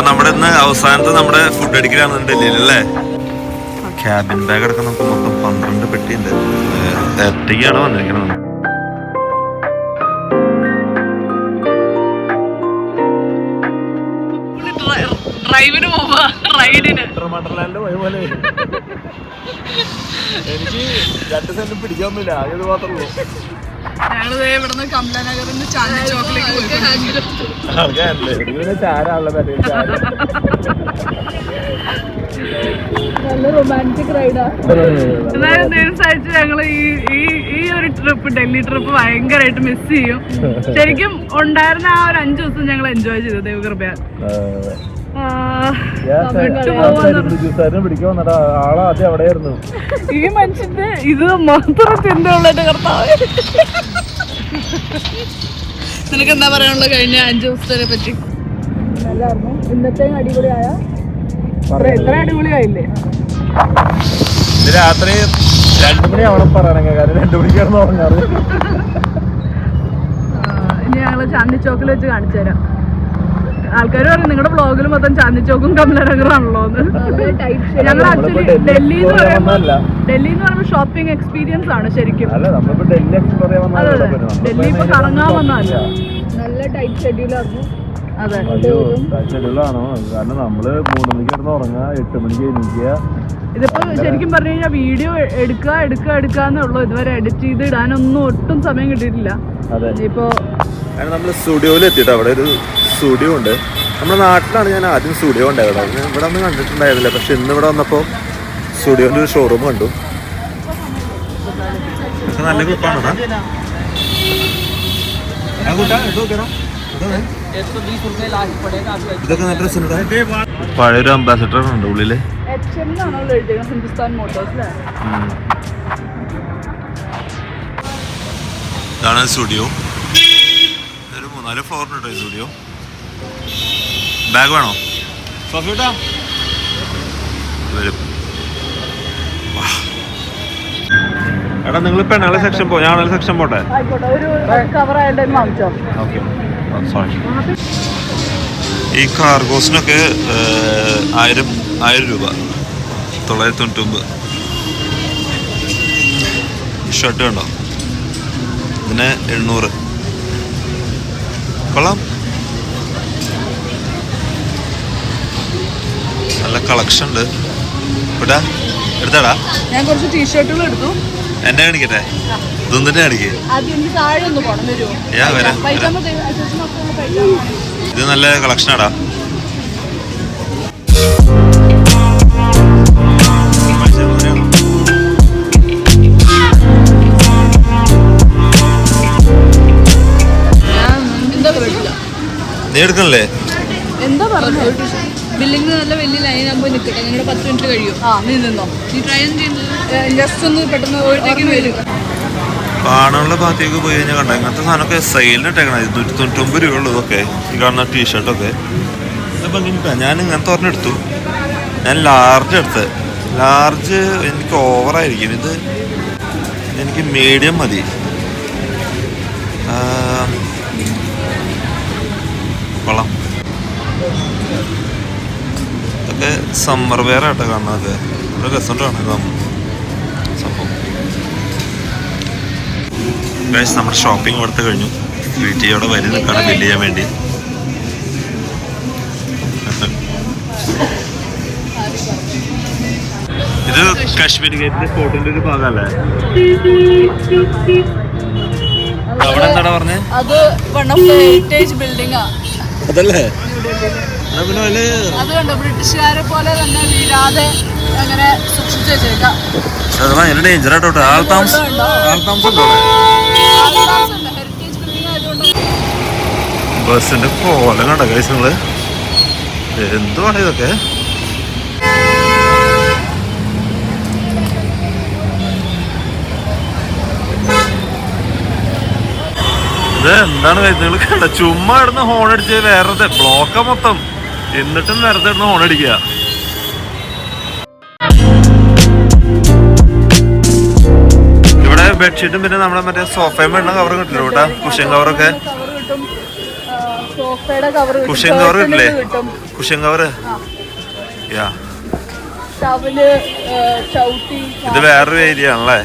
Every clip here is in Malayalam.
അപ്പൊ നമ്മുടെ ഇന്ന് അവസാനത്തെ നമ്മുടെ ഫുഡ് അടിക്കലാണ് ഡൽഹിയിൽ അല്ലേ? ക്യാബിൻ ബാഗ് അടക്കം നമുക്ക് മൊത്തം പന്ത്രണ്ട് പെട്ടിയുണ്ട്. ഉണ്ട് വന്നിരിക്കണത്. ഡ്രൈവിന് പോവാ റൈഡിന്. എനിക്ക് രണ്ട് സെന്റ് പിടിക്കാൻ ആകെ ഇത് മാത്രമേ ഞങ്ങൾ ഇവിടുന്ന് കമലനഗറിന്ന് ചോക്കിലേക്ക് നല്ല റൊമാന്റിക് റൈഡാ എന്നാലും ഈ ഈ ഈ ഒരു ട്രിപ്പ് ഡൽഹി ട്രിപ്പ് ഭയങ്കരമായിട്ട് മിസ് ചെയ്യും. ശരിക്കും ഉണ്ടായിരുന്ന ആ ഒരു അഞ്ചു ദിവസം ഞങ്ങൾ എൻജോയ് ചെയ്തു. ദൈവകൃപയാൽ. ഈ മനുഷ്യന്റെ ഇത് മാത്രം ചിന്തയുള്ളത് കർത്താവ്. നിനക്ക് എന്താ പറയാനുള്ളത് കഴിഞ്ഞ അഞ്ചു ദിവസത്തിനെ പറ്റി? നല്ലായിരുന്നു ഇന്നത്തെ അടിപൊളിയായ എത്ര അടിപൊളിയായില്ലേ? രാത്രി രണ്ടു മണിയാവണം പറയണെങ്കിൽ. കാരണം രണ്ടു മണിക്കാണ് ഉറങ്ങാറ് ആ, ഇനി ഞങ്ങൾ ചാന്ദി ചോക്കിൽ വെച്ച് കാണിച്ചു തരാം. ആൾക്കാർ പറയും നിങ്ങളുടെ ബ്ലോഗിൽ മൊത്തം ചാന്ദി ചോക്കും കമലനഗറാണല്ലോ എന്ന്. ഞങ്ങൾ ആക്ച്വലി ഡൽഹി എന്ന് പറയുമ്പോൾ ഡൽഹി എന്ന് പറയുമ്പോൾ ഷോപ്പിംഗ് എക്സ്പീരിയൻസ് ആണ് ശരിക്കും. ഡൽഹി ഇപ്പൊ കറങ്ങാൻ വന്നാലോ നല്ല ടൈറ്റ് ഷെഡ്യൂളായിരുന്നു അതെ അയ്യോ ഷെഡ്യൂളാണോ കാരണം നമ്മൾ മൂന്ന് മണിക്ക് കിടന്ന് ഉറങ്ങുക എട്ട് മണിക്ക് എണീക്കുക. ഇതിപ്പോ ശരിക്കും പറഞ്ഞു കഴിഞ്ഞാൽ വീഡിയോ എടുക്കുക എടുക്കുക എടുക്കാന്നേ ഉള്ളൂ. ഇതുവരെ എഡിറ്റ് ചെയ്ത് ഇടാനൊന്നും ഒട്ടും സമയം കിട്ടിയിട്ടില്ല. അതെ. ഇപ്പോ നമ്മൾ സ്റ്റുഡിയോയിൽ എത്തിയിട്ട് അവിടെ ഒരു സ്റ്റുഡിയോ ഉണ്ട്. നമ്മുടെ നാട്ടിലാണ് ഞാൻ ആദ്യം സ്റ്റുഡിയോ ഉണ്ടായത് ഞാൻ ഇവിടെ ഒന്നും കണ്ടിട്ടുണ്ടായിരുന്നില്ല. പക്ഷെ ഇന്ന് ഇവിടെ വന്നപ്പോൾ സ്റ്റുഡിയോന്റെ ഒരു ഷോറൂം കണ്ടു. നല്ല ഗ്രൂപ്പാണ് ഇതൊക്കെ നല്ല രസമുണ്ട് പഴയൊരു അംബാസിഡർ ഉണ്ട് ഉള്ളിൽ. ഇതാണ് സ്റ്റുഡിയോ ഒരു മൂന്നാൽ ഫ്ലോറിനുണ്ട് ഈ സ്റ്റുഡിയോ ബാഗ് വേണോ? വരും. എടാ നിങ്ങൾ പെണ്ണാളെ സെക്ഷൻ പോ ഞാൻ സെക്ഷൻ പോട്ടെ? ഓക്കെ. സോറി ഈ കാർഗോസിനൊക്കെ ആയിരം ആയിരം രൂപ. തൊള്ളായിരത്തി തൊണ്ണൂറ്റൊമ്പത് ഷർട്ട് കണ്ടോ? ഇതിന് എണ്ണൂറ്. കൊള്ളാം. നല്ല കളക്ഷൻ ഉണ്ട് ഇവിടെ എടുത്താടാ. ഞാൻ കുറച്ച് ടീഷർട്ടുകൾ എടുത്തു. എന്നെ കാണിക്കട്ടെ? ഇതൊന്നും തന്നെ കാണിക്കേ ഒന്ന് വരാം, ഇത് നല്ല കളക്ഷനാടാ നീ എടുക്കണല്ലേ? എന്താ പറഞ്ഞു ബില്ലിംഗ് നല്ല വലിയ ലൈൻ ആകുമ്പോൾ നിൽക്കട്ടെ നിങ്ങളുടെ പത്ത് മിനിറ്റ് കഴിയും. ആ നീ നിന്നോ? നീ ട്രൈ ചെയ്യുന്നത് ജസ്റ്റ് കാണാനുള്ള ഭാഗത്തേക്ക് പോയി കഴിഞ്ഞാൽ കണ്ട? ഇങ്ങനത്തെ സാധനമൊക്കെ സെയിലിന് ഇട്ടേക്കണം ഇരുന്നൂറ്റി തൊണ്ണൂറ്റൊമ്പത് രൂപ ഉള്ളതൊക്കെ ഈ കാണുന്ന ടീഷർട്ടൊക്കെ ഭംഗിട്ടാ ഞാൻ ഇങ്ങനത്തെ ഒരെണ്ണം ഞാൻ ലാർജ് എടുത്ത് ലാർജ് എനിക്ക് ഓവറായിരിക്കും ഇത് എനിക്ക് മീഡിയം മതി. കൊള്ളാം. ഇതൊക്കെ സമ്മർ വെയർ ആട്ടോ കാണുന്നത്. ഒരു രസമുണ്ട് കാണാൻ. ഗൈസ് നമ്മുടെ ഷോപ്പിംഗ് കൊടുത്ത് കഴിഞ്ഞു. വീട്ടിയോടെ വരി നിൽക്കാണ് ബില്ല് ചെയ്യാൻ വേണ്ടി. ഇത് കാശ്മീർ ഗേറ്റിന്റെ ഫോട്ടോന്റെ ഒരു ഭാഗമല്ലേ? അവിടെ എന്താടാ പറഞ്ഞേ? അത് വൺ ഓഫ് ദ ഹെറിറ്റേജ് ബിൽഡിംഗാ അതല്ലേ? അതിൽ ബ്രിട്ടീഷുകാരെ പോലെ തന്നെ വീഴാതെ അങ്ങനെ സൂക്ഷിച്ചു വെച്ചേക്കാം. ഡേഞ്ചർ ആട്ടോ ആൾ താമസം ആൾ താമസം ബസ്സിന്റെ കോലം കണ്ട കൈസങ്ങൾ നിങ്ങൾ? എന്തുവാണ് ഇതൊക്കെ? ഇത് എന്താണ് നിങ്ങൾ കണ്ട? ചുമ്മാ ഇടുന്ന ഹോൺ അടിച്ച് വേറെ ബ്ലോക്ക മൊത്തം. എന്നിട്ടും വെറുതെ ഇടുന്ന ഹോൺ അടിക്കുക. ഇവിടെ ബെഡ്ഷീറ്റും പിന്നെ നമ്മുടെ മറ്റേ സോഫയും വേണ്ട കവർ കിട്ടില്ല കേട്ടാ? കുഷ്യൻ കവറൊക്കെ സോഫയുടെ കവർ കിട്ടില്ലേ? കിട്ടും കുഷ്യൻ കവർ യാ ഇത് വേറൊരു ഏരിയ ആണല്ലേ?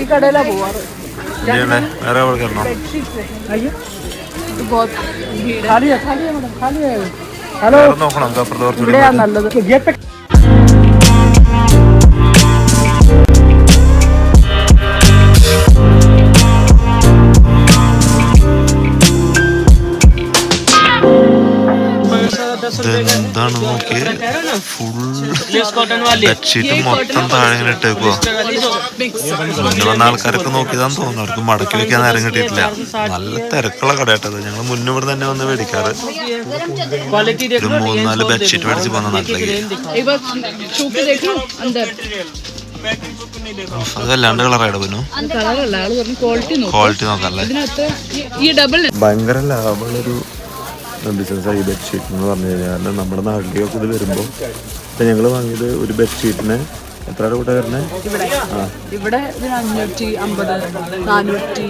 ഈ കടയിലാ പോവാറ്. വേറെ വേറെ നോക്കണം നല്ലത്. എന്താണ് നോക്കി ഫുൾ ബെഡ്ഷീറ്റ് മൊത്തം താഴെ ഇങ്ങനെ ഇട്ടേക്കുവാ വന്ന ആൾക്കാരൊക്കെ നോക്കിയതാന്ന് തോന്നുന്നു. അവർക്ക് മടക്കി വെക്കാൻ നേരം കിട്ടിയിട്ടില്ല. നല്ല തിരക്കുള്ള കടയാട്ടത് ഞങ്ങൾ മുന്നിവിടെ തന്നെ വന്ന് മേടിക്കാറ്. ഒരു മൂന്നാൽ ബെഡ്ഷീറ്റ് മേടിച്ച് പോന്ന നാട്ടിലേക്ക് ഭയങ്കര ലാഭമുള്ളൊരു ബിസിനസ്സായി ബെഡ്ഷീറ്റ് എന്ന് പറഞ്ഞു കഴിഞ്ഞാൽ നമ്മുടെ നാട്ടിലേക്കൊക്കെ ഇത് വരുമ്പോൾ ഇപ്പം ഞങ്ങൾ വാങ്ങിയത് ഒരു ബെഡ്ഷീറ്റിന് എത്ര കൂട്ട വരുന്നത് ഇവിടെ ഇവിടെ ഇതിന് അഞ്ഞൂറ്റി അമ്പത് നാനൂറ്റി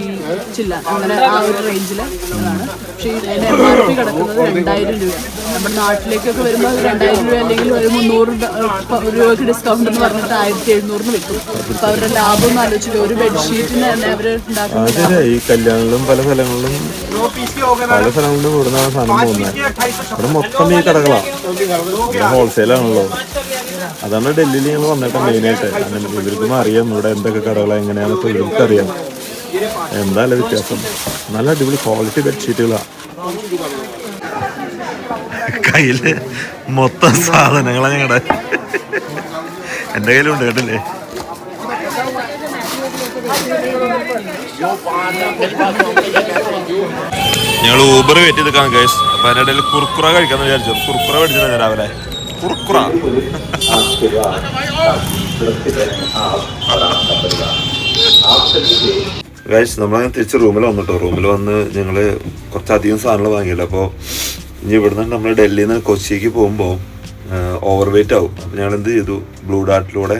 ചില്ല അങ്ങനെ ആ ഒരു റേഞ്ചിൽ ആണ് പക്ഷേ അതിന്റെ എം ആർ പി കിടക്കുന്നത് രണ്ടായിരം രൂപ. നമ്മുടെ നാട്ടിലേക്കൊക്കെ വരുമ്പോൾ രണ്ടായിരം രൂപ അല്ലെങ്കിൽ ഒരു മുന്നൂറ് രൂപയ്ക്ക് ഡിസ്കൗണ്ട് എന്ന് പറഞ്ഞിട്ട് ആയിരത്തി എഴുന്നൂറിന് വിൽക്കും അപ്പോൾ അവരുടെ ലാഭം എന്ന് ആലോചിച്ചില്ല ഒരു ബെഡ്ഷീറ്റിന് തന്നെ അവർ ഉണ്ടാക്കുന്നത് ഈ കല്യാണങ്ങളിലും പല സ്ഥലങ്ങളിലും പല സ്ഥലങ്ങളിലും കൂടുന്ന സാധനം പോകുന്നത് ഇവിടെ മൊത്തം ഈ കടകളാണ് ഹോൾസെയിലാണല്ലോ അതാണ് ഡൽഹിയിൽ ഞങ്ങൾ വന്നിട്ട് മെയിനായിട്ട്. കാരണം ഇവർക്കും അറിയാം. ഇവിടെ എന്തൊക്കെ കടകളാണ് എങ്ങനെയാണെന്നൊക്കെ ഇവർക്ക് അറിയാം. എന്തായാലും വ്യത്യാസം. നല്ല അടിപൊളി ക്വാളിറ്റി ബെഡ്ഷീറ്റുകളാണ് കയ്യിൽ മൊത്തം സാധനങ്ങളാണ് ഞങ്ങളുടെ എന്റെ കയ്യിലുണ്ട് കേട്ടില്ലേ? ഞങ്ങൾ ഊബർ വെയിറ്റ് ചെയ്ത് ഗൈസ് അപ്പൊ അതിന്റെ ഇടയിൽ കുർക്കുറ കഴിക്കാന്ന് വിചാരിച്ചു. കുർക്കുറ മേടിച്ചിട്ടുണ്ട് രാവിലെ. കുർക്കുറ ഗൈസ് നമ്മളങ്ങനെ തിരിച്ച് റൂമിൽ വന്നിട്ടോ. റൂമിൽ വന്ന് ഞങ്ങൾ കുറച്ചധികം സാധനങ്ങൾ വാങ്ങിയില്ല. അപ്പോൾ ഇനി ഇവിടുന്ന് നമ്മൾ ഡൽഹിയിൽ നിന്ന് കൊച്ചിക്ക് പോകുമ്പോൾ ഓവർ വെയിറ്റ് ആവും. അപ്പോൾ ഞങ്ങൾ എന്ത് ചെയ്തു? ബ്ലൂ ഡാർട്ടിലൂടെ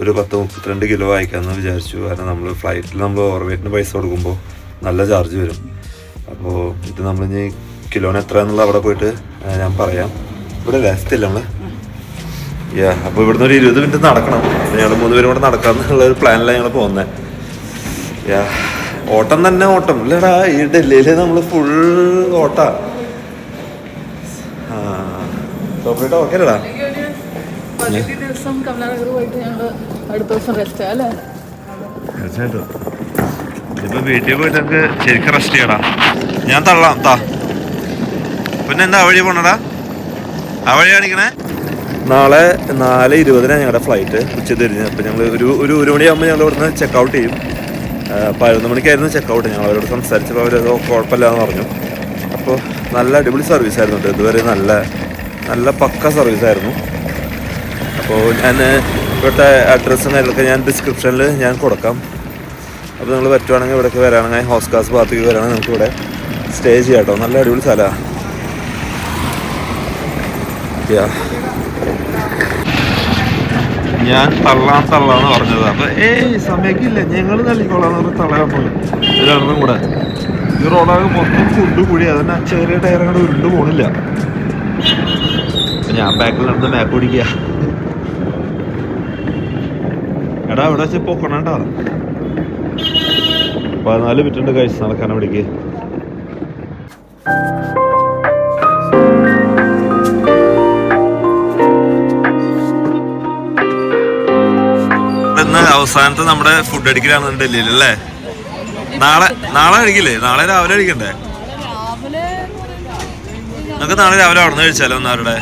ഒരു പത്ത് മുപ്പത്തിരണ്ട് കിലോ വായിക്കാമെന്ന് വിചാരിച്ചു. കാരണം നമ്മൾ ഫ്ലൈറ്റിൽ നമ്മൾ ഓവർ വെയിറ്റിന് പൈസ കൊടുക്കുമ്പോൾ നല്ല ചാർജ് വരും. അപ്പോൾ ഇത് നമ്മൾ ഇനി കിലോന് എത്ര എന്നുള്ള അവിടെ പോയിട്ട് ഞാൻ പറയാം. ഇവിടെ രസത്തില്ല നമ്മൾ യാ അപ്പോൾ ഇവിടുന്ന് ഒരു ഇരുപത് മിനിറ്റ് നടക്കണം. അപ്പോൾ ഞങ്ങൾ മൂന്ന് പേരും കൂടെ നടക്കാമെന്നുള്ള ഒരു പ്ലാനിലാണ് ഞങ്ങൾ പോകുന്നത് യാ ഓട്ടം തന്നെ ഓട്ടം. ഇല്ലടാ ഈ ഡൽഹിയിൽ നമ്മൾ ഫുൾ ഓട്ട. ഓക്കെ അല്ലടാ. അല്ലേ? തീർച്ചയായിട്ടും. ഇപ്പൊ വീട്ടിൽ പോയിട്ട് നമുക്ക് ശരിക്കും റെസ്റ്റ് ചെയ്യടാ. ഞാൻ തള്ളാം താ. പിന്നെ എന്താ വഴി പോണടാ? നാളെ നാല് ഇരുപതിനാണ് ഞങ്ങളുടെ ഫ്ലൈറ്റ് ഉച്ച തിരിഞ്ഞ് അപ്പം ഞങ്ങൾ ഒരു ഒരു ഒരു മണിയാകുമ്പോൾ ഞങ്ങൾ ഇവിടുന്ന് ചെക്ക് ഔട്ട് ചെയ്യും പതിനൊന്ന് മണിക്കായിരുന്നു ചെക്ക് ഔട്ട് ഞങ്ങൾ അവരോട് സംസാരിച്ചപ്പോൾ അവർ കുഴപ്പമില്ല എന്ന് പറഞ്ഞു. അപ്പോൾ നല്ല അടിപൊളി സർവീസ് ആയിരുന്നു ഇതുവരെ നല്ല നല്ല പക്ക സർവീസ് ആയിരുന്നു. അപ്പോൾ ഞാൻ ഇവിടുത്തെ അഡ്രസ്സും കാര്യങ്ങളൊക്കെ ഞാൻ ഡിസ്ക്രിപ്ഷനിൽ ഞാൻ കൊടുക്കാം. അപ്പോൾ നിങ്ങൾ പറ്റുവാണെങ്കിൽ ഇവിടേക്ക് വരാണെങ്കിൽ ഹോസ്കാസ് ഭാഗത്തേക്ക് വരാണെങ്കിൽ നമുക്ക് സ്റ്റേ ചെയ്യാം കേട്ടോ നല്ല അടിപൊളി സ്ഥലമാണ് ഞാൻ തള്ളാൻ തള്ളാന്ന് പറഞ്ഞത്. അപ്പൊ ഏയ് സമയക്കില്ല? ഞങ്ങൾ തള്ളിക്കോളാന്ന് പറഞ്ഞ് തള്ളാൻ പോലും ഇതാണെന്നും കൂടെ. ഈ റോഡാകെ മൊത്തം കുണ്ടു കൂടി അതന്നെ ചെറിയ ടയർ അങ്ങോട്ട് ഉരുണ്ട് പോണില്ല. ഞാൻ ബാക്കിൽ നടന്ന് മാപ്പ് പിടിക്കുക എടാ ഇവിടെ വെച്ച് പൊക്കണണ്ട. പതിനാല് മിനിറ്റ് ഉണ്ട് കഴിച്ച് നടക്കാൻ പിടിക്ക്. അവസാനത്തെ നമ്മുടെ ഫുഡ് അടിക്കലാണ് ഡൽഹിയിൽ അല്ലേ? നാളെ നാളെ കഴിക്കില്ലേ? നാളെ രാവിലെ കഴിക്കണ്ടേ? നമുക്ക് നാളെ രാവിലെ അവിടെ നിന്ന് കഴിച്ചാലോ ഒന്നാരുടെ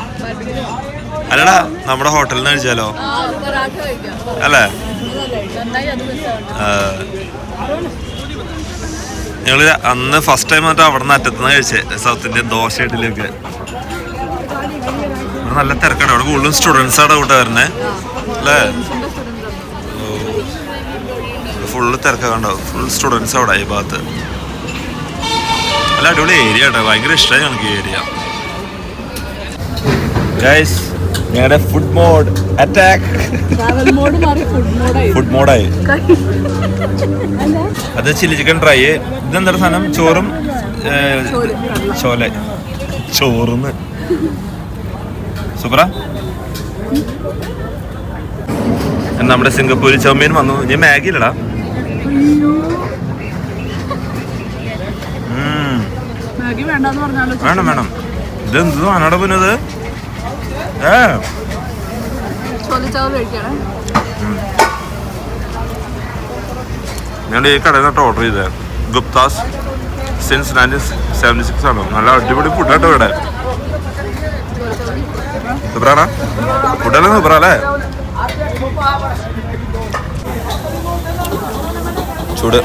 അല്ലടാ നമ്മുടെ ഹോട്ടലിൽ നിന്ന് കഴിച്ചാലോ? അല്ലേ? ഞങ്ങൾ അന്ന് ഫസ്റ്റ് ടൈം മറ്റേ അവിടെ നിന്ന് അറ്റത്തുനിന്ന് കഴിച്ചേ സൗത്ത് ഇന്ത്യൻ ദോശ ഇഡലിയൊക്കെ ഇവിടെ നല്ല തിരക്കാണ്. അവിടെ കൂടുതലും സ്റ്റുഡൻസ് ആണ് കൂട്ട വരുന്നേ അല്ലേ? ഫുള്ള് തിരക്കൊക്കെ ഉണ്ടാവും ഫുൾ സ്റ്റുഡൻസ് അവിടെ ഈ ഭാഗത്ത്. നല്ല അടിപൊളി ഏരിയ കേട്ടോ. ഭയങ്കര ഇഷ്ടമായി ഞങ്ങൾക്ക് ഈ ഏരിയ ഗൈസ് ഞങ്ങളുടെ ഫുഡ് മോഡ് അറ്റാക്ക് ഫുഡ് മോഡായി അത് ചില്ലി ചിക്കൻ ഡ്രൈ ഇതെന്താ സാധനം? ചോറും ചോല. ചോറുന്ന്. സൂപ്പറാ? നമ്മുടെ സിംഗപ്പൂരിൽ ചൗമീൻ വന്നു. ഇനി മാഗി ഇല്ലടാ. വേണം വേണം. ഇത് എന്ത് പിന്നത് ഏ? ഞാൻ ഈ കടയിൽ നിന്നിട്ട് ഓർഡർ ചെയ്തത് Guptas since nineteen seventy six ആണ്. നല്ല അടിപൊളി ഫുഡാട്ടോ ഇവിടെ. സുബ്രാണ ഫുഡല്ലേ അല്ലേ? ചൂട്.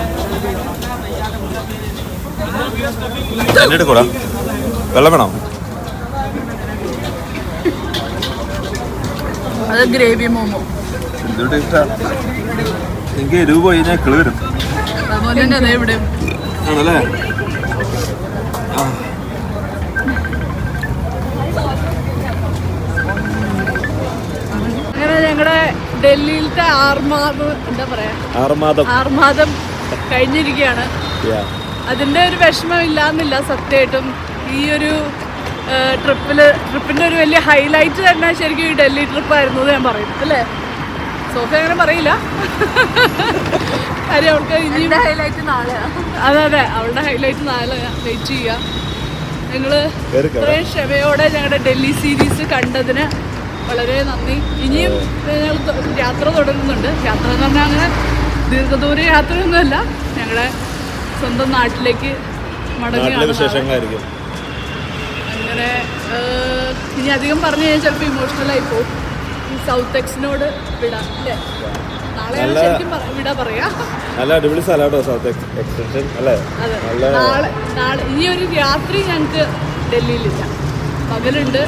എന്നെ എടുക്കൂടാ. വെള്ളം വേണോ? അത് ഗ്രേവി മോമോ. എനിക്ക് എരിവ് പോയി കഴിഞ്ഞാൽ കിളി വരും. അതുപോലെ തന്നെ അതെ ഇവിടെ. ആണല്ലേ? അങ്ങനെ ഞങ്ങളുടെ ഡൽഹിയിലത്തെ ആർമാദം എന്താ പറയാ? ആറുമാദം ആർമാദം കഴിഞ്ഞിരിക്കുകയാണ്. അതിന്റെ ഒരു വിഷമം ഇല്ലാന്നില്ല സത്യമായിട്ടും. ഈ ഒരു ട്രിപ്പിൽ ട്രിപ്പിന്റെ ഒരു വലിയ ഹൈലൈറ്റ് തന്നെ ശരിക്കും ഈ ഡൽഹി ട്രിപ്പ് ആയിരുന്നു ഞാൻ പറയും അല്ലേ? സോഫ അങ്ങനെ പറയില്ല. കാര്യം അവൾക്ക് ഇനിയും ഹൈലൈറ്റ് നാളെ അതെ അതെ. അവളുടെ ഹൈലൈറ്റ് നാളെ. വെയിറ്റ് ചെയ്യുക ഞങ്ങൾ ഇത്രയും ക്ഷമയോടെ ഞങ്ങളുടെ ഡൽഹി സീരീസ് കണ്ടതിന് വളരെ നന്ദി. ഇനിയും ഞങ്ങൾ യാത്ര തുടരുന്നുണ്ട്. യാത്ര എന്ന് പറഞ്ഞാൽ അങ്ങനെ ദീർഘദൂര യാത്രയൊന്നുമല്ല. ഞങ്ങളെ സ്വന്തം നാട്ടിലേക്ക് മടങ്ങി വിശേഷങ്ങളായിരിക്കും. അങ്ങനെ ഇനി അധികം പറഞ്ഞു കഴിഞ്ഞാൽ ചിലപ്പോൾ ഇമോഷണൽ ആയി പോകും ഈ സൗത്ത് എക്സിനോട് വിടാം അല്ലേ? നല്ല- അടിപൊളി സ്ഥലമാട്ടോ സൗത്ത് എക്സ്റ്റൻഷൻ അല്ലേ? ഈ ഒരു രാത്രി ഞങ്ങൾക്ക് ഡൽഹിയിലില്ല. പകലുണ്ട്.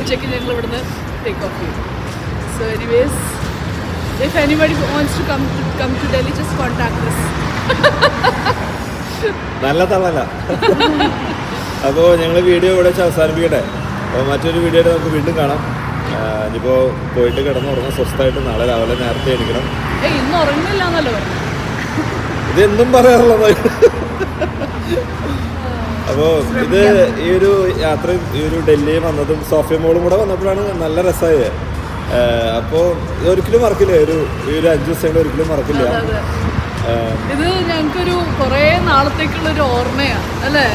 ഉച്ചയ്ക്ക് ഞങ്ങൾ ഇവിടുന്ന് ടേക്ക് ഓഫ് ചെയ്യും so anyways if anybody to come to, come to Delhi just contact this നല്ല തള്ളല. അപ്പോൾ ഞങ്ങൾ വീഡിയോ ഇവിടെ വെച്ച് അവസാനിപ്പിക്കട്ടെ. അപ്പോൾ മറ്റൊരു വീഡിയോ നമുക്ക് വീണ്ടും കാണാം. ഇനിയിപ്പോൾ പോയിട്ട് കിടന്നുറങ്ങാൻ സ്വസ്ഥമായിട്ട് നാളെ രാവിലെ നേരത്തെ എണീക്കണം. ഇന്ന് ഉറങ്ങില്ല എന്നല്ലോ ഇത് എന്തും പറയാറുള്ളത് അപ്പോൾ ഇത് ഈ ഒരു യാത്ര ഈ ഒരു ഡൽഹി വന്നതും സോഫിയ മോളും കൂടെ വന്നപ്പോഴാണ് നല്ല രസമായത്. അപ്പോൾ ഒരിക്കലും മറക്കില്ല. ഒരു ഈ ഒരു അഞ്ച് ദിവസം ഒരിക്കലും മറക്കില്ല. ഇത് ഞങ്ങൾക്കൊരു കുറേ നാളത്തേക്കുള്ളൊരു ഓർമ്മയാണ് അല്ലേ?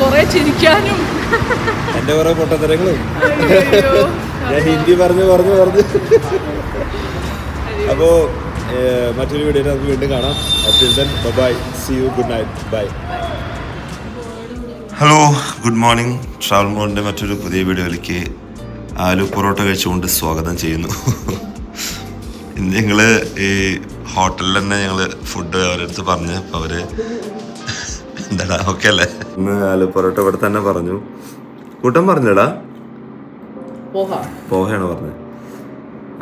കുറേ ചിരിക്കാനും. എന്റെ കുറേ പൊട്ടത്തരങ്ങളും. ഞാൻ ഹിന്ദി പറഞ്ഞു പറഞ്ഞു പറഞ്ഞു. അപ്പോൾ മറ്റൊരു വീഡിയോ നമുക്ക് വീണ്ടും കാണാം. Bye see you good night bye hello good morning travel മോളിന്റെ മറ്റൊരു പുതിയ വീഡിയോയിലേക്ക് ആലു പൊറോട്ട കഴിച്ചുകൊണ്ട് സ്വാഗതം ചെയ്യുന്നു. ഇന്ന് ഞങ്ങൾ ഈ ഹോട്ടലിൽ തന്നെ ഞങ്ങൾ ഫുഡ് അവരടുത്ത് പറഞ്ഞ് അപ്പോൾ അവർ എന്താടാ ഓക്കെ അല്ലേ? ഇന്ന് ആലു പൊറോട്ട ഇവിടെ തന്നെ പറഞ്ഞു. കൂട്ടം പറഞ്ഞടാ. പോഹയാണ് പറഞ്ഞത്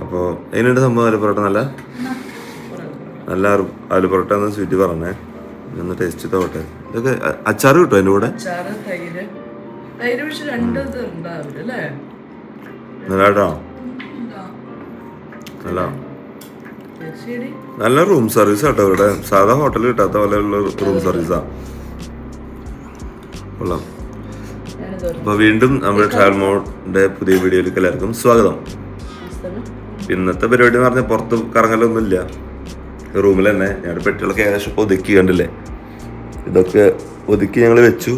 അപ്പോൾ എങ്ങനെയുണ്ട് സംഭവം ആലു പൊറോട്ട? നല്ല? നല്ല ആലു- പൊറോട്ട എന്ന് സ്വീറ്റ് പറഞ്ഞേ. ഒന്ന് ടേസ്റ്റ് ചെയ്തോട്ടെ. ഇതൊക്കെ അച്ചാർ അച്ചാറ് കിട്ടുമോ അതിന്റെ കൂടെ? നല്ലാട്ടോ നല്ല കേട്ടോ നല്ല റൂം സർവീസ് ആട്ടോ ഇവിടെ. സാധാ ഹോട്ടലിൽ കിട്ടാത്ത പോലെയുള്ള റൂം സർവീസാ കൊള്ളാം. അപ്പൊ വീണ്ടും നമ്മുടെ ട്രാവൽ മോഡിന്റെ പുതിയ വീഡിയോയിലേക്ക് എല്ലാവർക്കും സ്വാഗതം. ഇന്നത്തെ പരിപാടി എന്ന് പറഞ്ഞാൽ പുറത്ത് കറങ്ങലൊന്നുമില്ല. റൂമിൽ തന്നെ ഞങ്ങളുടെ പെട്ടികളൊക്കെ ഏകദേശം ഇപ്പോൾ ഒതുക്കി കണ്ടില്ലേ? ഇതൊക്കെ ഒതുക്കി ഞങ്ങൾ വെച്ചു.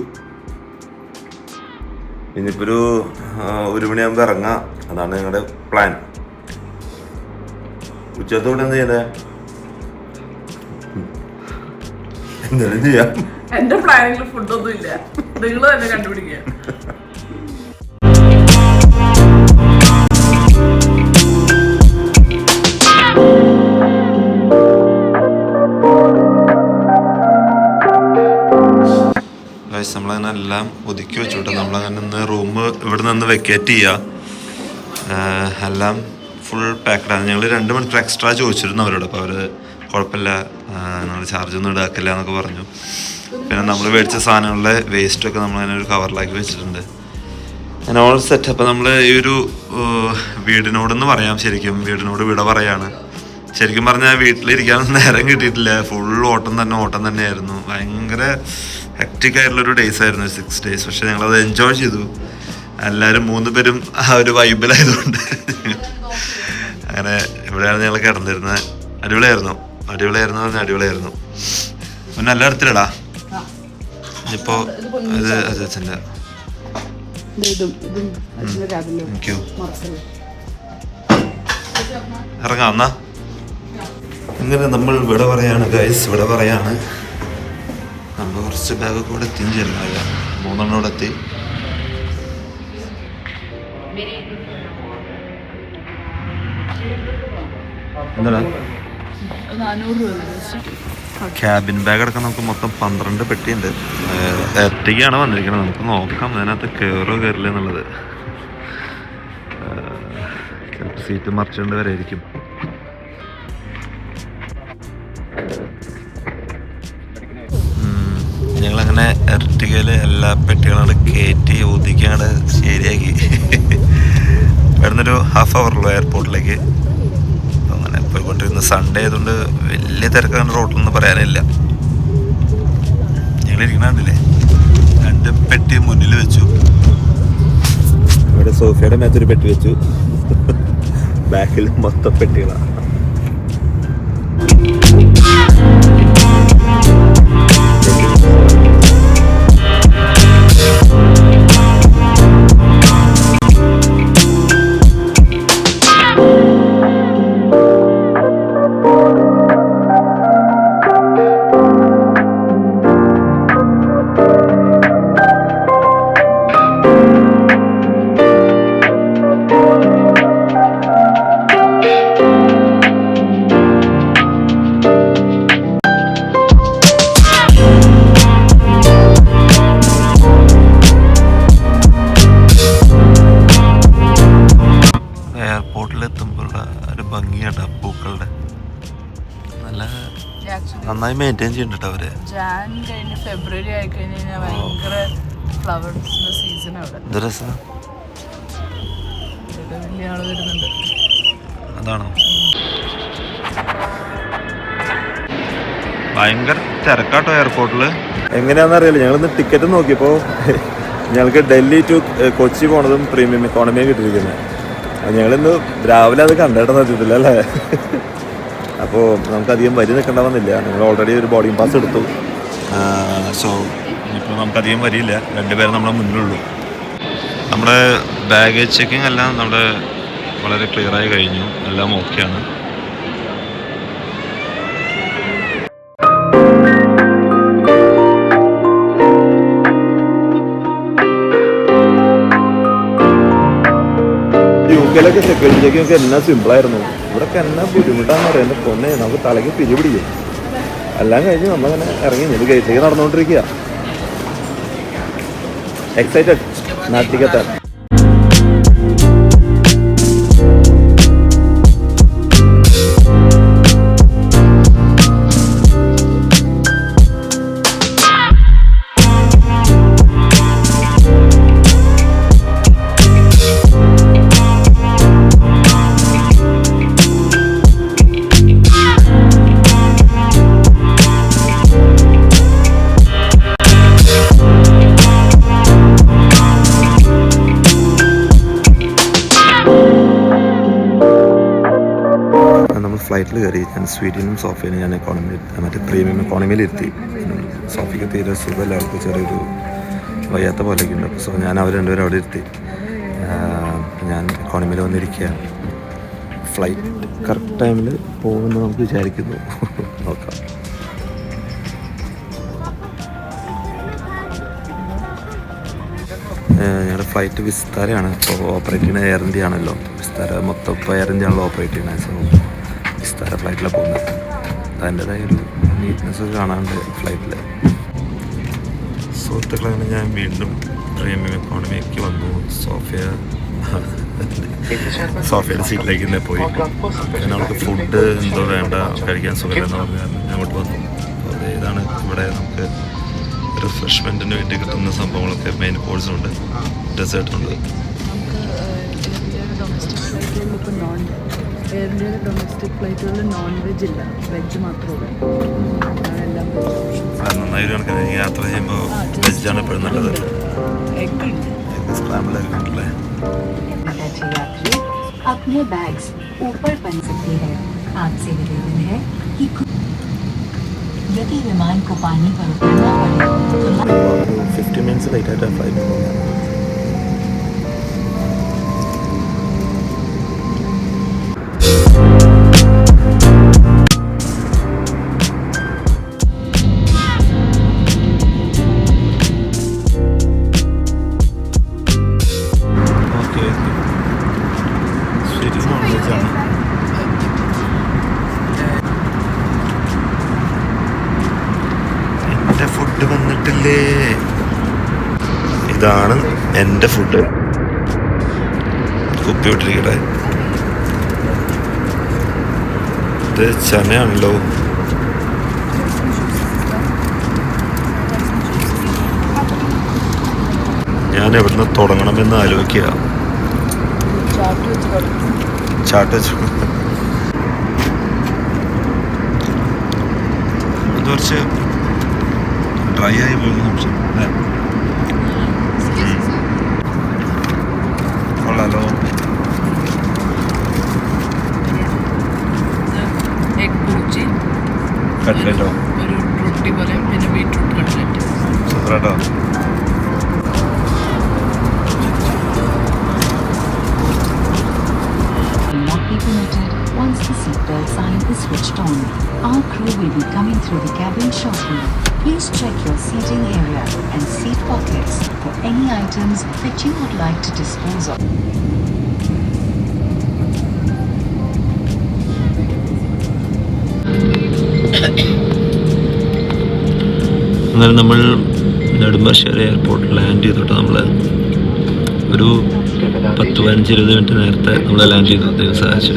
ഇനിയിപ്പോ ഒരു ഒരു മണിയാകുമ്പോൾ ഇറങ്ങാം. അതാണ് ഞങ്ങളുടെ പ്ലാൻ ഉച്ചത്തോടെ എന്താ ചെയ്യണ്ടേ എന്തെങ്കിലും ചെയ്യാം. എന്റെ പ്ലാനിൽ ഫുഡൊന്നും ഇല്ല നിങ്ങൾ തന്നെ കണ്ടുപിടിക്കുക. ഗൈസ് നമ്മളങ്ങനെ എല്ലാം ഒതുക്കി വെച്ചു കേട്ടോ നമ്മളങ്ങനെ ഇന്ന് റൂം ഇവിടെ നിന്ന് വെക്കേറ്റ് ചെയ്യുക എല്ലാം ഫുൾ പാക്ക്ഡാണ് ഞങ്ങൾ രണ്ട് മണിക്കൂർ എക്സ്ട്രാ ചോദിച്ചിരുന്നു അവരോട്. അപ്പോൾ അവർ കുഴപ്പമില്ല നമ്മൾ ചാർജ് ഒന്നും ഈടാക്കില്ല എന്നൊക്കെ പറഞ്ഞു. പിന്നെ നമ്മൾ മേടിച്ച സാധനങ്ങളുടെ വേസ്റ്റൊക്കെ നമ്മൾ അങ്ങനെ ഒരു കവറിലാക്കി വെച്ചിട്ടുണ്ട്. അങ്ങനെ ഓൾ സെറ്റ് അപ്പോൾ നമ്മൾ ഈ ഒരു വീടിനോടെന്ന് പറയാം ശരിക്കും. വീടിനോട് വിട പറയാണ്. ശരിക്കും പറഞ്ഞാൽ വീട്ടിലിരിക്കാനൊന്നും നേരം കിട്ടിയിട്ടില്ല. ഫുൾ ഓട്ടം തന്നെ ഓട്ടം തന്നെയായിരുന്നു. ഭയങ്കര ഹെക്റ്റിക് ആയിട്ടുള്ളൊരു ഡേയ്സ് ആയിരുന്നു സിക്സ് ഡേയ്സ് പക്ഷെ ഞങ്ങളത് എൻജോയ് ചെയ്തു. എല്ലാവരും മൂന്ന് പേരും ആ ഒരു വൈബിലായതുകൊണ്ട് അങ്ങനെ ഇവിടെയാണ് ഞങ്ങൾ കിടന്നിരുന്നത്. അടിപൊളിയായിരുന്നു. അടിപൊളിയായിരുന്നു പറഞ്ഞാൽ അടിപൊളിയായിരുന്നു. പിന്നെ നല്ല ഇടത്തിലടാ ഇപ്പോ ഇത് അച്ഛന്റെ. ഇറങ്ങാം എന്നാ. ഇങ്ങനെ നമ്മൾ ഇവിടെ പറയാണ് ഗൈസ് ഇവിടെ പറയാണ്. നമ്മൾ കുറച്ച് ബാഗ് കൂടെ മൂന്നെണ്ണം കൂടെ എത്തി. ക്യാബിൻ ബാഗ് അടക്കം നമുക്ക് മൊത്തം പന്ത്രണ്ട് പെട്ടിയുണ്ട്. എർട്ടിക്കാണ് വന്നിരിക്കുന്നത് നമുക്ക് നോക്കാം. അതിനകത്ത് കയറോ കയറില്ല എന്നുള്ളത്. സീറ്റ് മറിച്ചുകൊണ്ട് വരെയായിരിക്കും ഞങ്ങളങ്ങനെ എർട്ടികയിൽ എല്ലാ പെട്ടികളും കയറ്റി ഒതുക്കിയാണ് ശരിയാക്കി. ഇവിടുന്നൊരു ഹാഫ് അവറുള്ളൂ എയർപോർട്ടിലേക്ക് അങ്ങനെ പോയിക്കൊണ്ടിരുന്ന. സൺഡേ ആയതുകൊണ്ട് വലിയ തിരക്കാണ് റോഡിലൊന്നും പറയാനില്ല. ഞങ്ങളിരിക്കണില്ലേ രണ്ട് പെട്ടി മുന്നിൽ വെച്ചു. ഇവിടെ സോഫിയുടെ മേത്തൊരു പെട്ടി വെച്ചു. ബാക്കിൽ മൊത്തം പെട്ടികളാണ്. നന്നായി മെയിന്റെയിൻ ചെയ്യുന്നുണ്ട് അവർ. ജാൻ കഴിഞ്ഞ് ഫെബ്രുവരി ആയി കഴിഞ്ഞ് കഴിഞ്ഞാൽ ഭയങ്കര ഫ്ലവേഴ്സിന്റെ സീസൺ അവിടെ. എന്ത് രസം? വലിയ ആൾ വരുന്നുണ്ട്. അതാണോ? ഭയങ്കര തിരക്കാട്ടോ എയർപോർട്ടിൽ എങ്ങനെയാണെന്നറിയില്ല ഞങ്ങളിന്ന് ടിക്കറ്റ് നോക്കിയപ്പോൾ ഞങ്ങൾക്ക് ഡൽഹി ടു കൊച്ചി പോണതും പ്രീമിയം ഇക്കോണമിയും കിട്ടിയിരിക്കുന്നത്. ഞങ്ങളിന്ന് രാവിലെ അത് കണ്ടിട്ട് സത്യത്തില്ല അല്ലേ അപ്പോൾ നമുക്ക് അധികം വരി നിൽക്കേണ്ട നിങ്ങൾ ഓൾറെഡി ഒരു ബോർഡിംഗ് പാസ് എടുത്തു. സോ ഇപ്പോൾ നമുക്കധികം വരിയില്ല. രണ്ടുപേരും നമ്മുടെ മുന്നിലുള്ളൂ. നമ്മുടെ ബാഗേജ് ചെക്കിംഗ് എല്ലാം നമ്മുടെ വളരെ ക്ലിയറായി കഴിഞ്ഞു. എല്ലാം ഓക്കെയാണ് കെയിലൊക്കെ സെക്യൂരിറ്റി ചെക്കിംഗ് ഒക്കെ എന്നാ സിമ്പിളായിരുന്നു ഇവിടെയൊക്കെ എന്നാ ബുദ്ധിമുട്ടാന്ന് പറയുന്നത് പൊന്നെ നമുക്ക് തലയ്ക്ക് പിരിപിടിക്കും എല്ലാം കഴിഞ്ഞ് നമ്മളങ്ങനെ ഇറങ്ങി ഇത് ഗേറ്റിലേക്ക് നടന്നുകൊണ്ടിരിക്കുക. എക്സൈറ്റഡ് നാട്ടിലെത്താൻ കയറി ഞാൻ സ്വീറ്റിനും സോഫയിലും ഞാൻ എക്കോണമി മറ്റേ പ്രീമിയം ഉം, സോഫിക്ക് തീരെ സുഖം എല്ലാവർക്കും ചെറിയൊരു വയ്യാത്ത പോലെയൊക്കെ ഉണ്ട്. സോ ഞാൻ അവർ രണ്ടുപേരും അവിടെ ഇരുത്തി. ഞാൻ എക്കോണമിയിൽ വന്നിരിക്കുകയാണ് ഫ്ലൈറ്റ് കറക്റ്റ് ടൈമിൽ പോകുമെന്ന് നമുക്ക് വിചാരിക്കുന്നു. നോക്കാം. ഞങ്ങളുടെ ഫ്ലൈറ്റ് വിസ്താരയാണ്. ഇപ്പോൾ ഓപ്പറേറ്റ് ചെയ്യുന്നത് എയർ ഇന്ത്യ ആണല്ലോ. വിസ്താര മൊത്തം ഇപ്പോൾ എയർ ഇന്ത്യ ആണല്ലോ ഓപ്പറേറ്റ് ചെയ്യുന്നത് സോ വിസ്താര ഫ്ലൈറ്റിലാണ് പോകുന്നത്. അതിന്റെതായ ഒരു നീറ്റ്നെസ് കാണാണ്ട് ഫ്ലൈറ്റിൽ സുഹൃത്തുക്കളാണ് ഞാൻ വീണ്ടും പ്രീമിയം എക്കോണമിക്ക് വന്നു. സോഫിയ സോഫിയുടെ സീറ്റിലേക്ക് തന്നെ പോയി. പിന്നെ അവൾക്ക് ഫുഡ് എന്തോ വേണ്ട കഴിക്കാൻ സുഖമില്ലെന്ന് പറഞ്ഞാൽ ഞാൻ അങ്ങോട്ട് വന്നു. അപ്പോൾ അത് ഇതാണ് ഇവിടെ നമുക്ക് റിഫ്രഷ്മെന്റിന് വേണ്ടി കിട്ടുന്ന സംഭവങ്ങളൊക്കെ മെയിൻ കോഴ്സ് ഉണ്ട്. ഡെസേർട്ട് ഉണ്ട് നമുക്ക് ഡൊമസ്റ്റിക് ഫ്ലൈറ്റിൽ ഇപ്പോൾ നോൺ എയർ ഇന്ത്യയിലെ ഡൊമസ്റ്റിക് ഫ്ലൈറ്റുകളിൽ നോൺ വെജ് ഇല്ല വെജ് മാത്രമേ അതാണ് എല്ലാം നന്നായി ഒരു കണക്കിന് യാത്ര ചെയ്യുമ്പോൾ വെജാണ് എപ്പോഴും നല്ലത് എഗ് ഉണ്ട് സ്ക്രാമ്പിൾ ആയി കണ്ടില്ലേ बैठे यात्री अपने बैग्स ऊपर बन सकते हैं आपसे निवेदन है कि खुद यदि विमान को पानी पर उतरना पड़े तो ला- ഫിഫ്റ്റി മിനിറ്റ്സ് ലേറ്റ് ആയിട്ടാണ് ഇതാണ് എന്റെ ഫുഡ് കുപ്പി വിട്ടിരിക്കട്ടെ ഇത് ചനയാണല്ലോ ഞാൻ എവിടുന്ന് തുടങ്ങണമെന്ന് ആലോചിക്കുക. ചാട്ട് ഡ്രൈ ആയി പോകുന്ന സംശയം പൂച്ചി കട്ട്ലറ്റോ ഒരു റൊട്ടി പോലെ പിന്നെ ബീറ്റ്റൂട്ട് കട്ട്ലറ്റ് സൂപ്പറാട്ടോ once the seatbelt sign is switched on. Our crew will be coming through the cabin shortly. Please check your seating area and seat pockets for any items that you would like to dispose of. അന്നേരം നമ്മൾ നെടുമ്പാശ്ശേരി എയർപോർട്ടിൽ ലാൻഡ് ചെയ്തിട്ട് നമ്മൾ ഒരു പത്ത് പതിനഞ്ച് ഇരുപത് മിനിറ്റ് നേരത്തെ നമ്മൾ ലാൻഡ് ചെയ്തു ദൈവം സഹായിച്ചു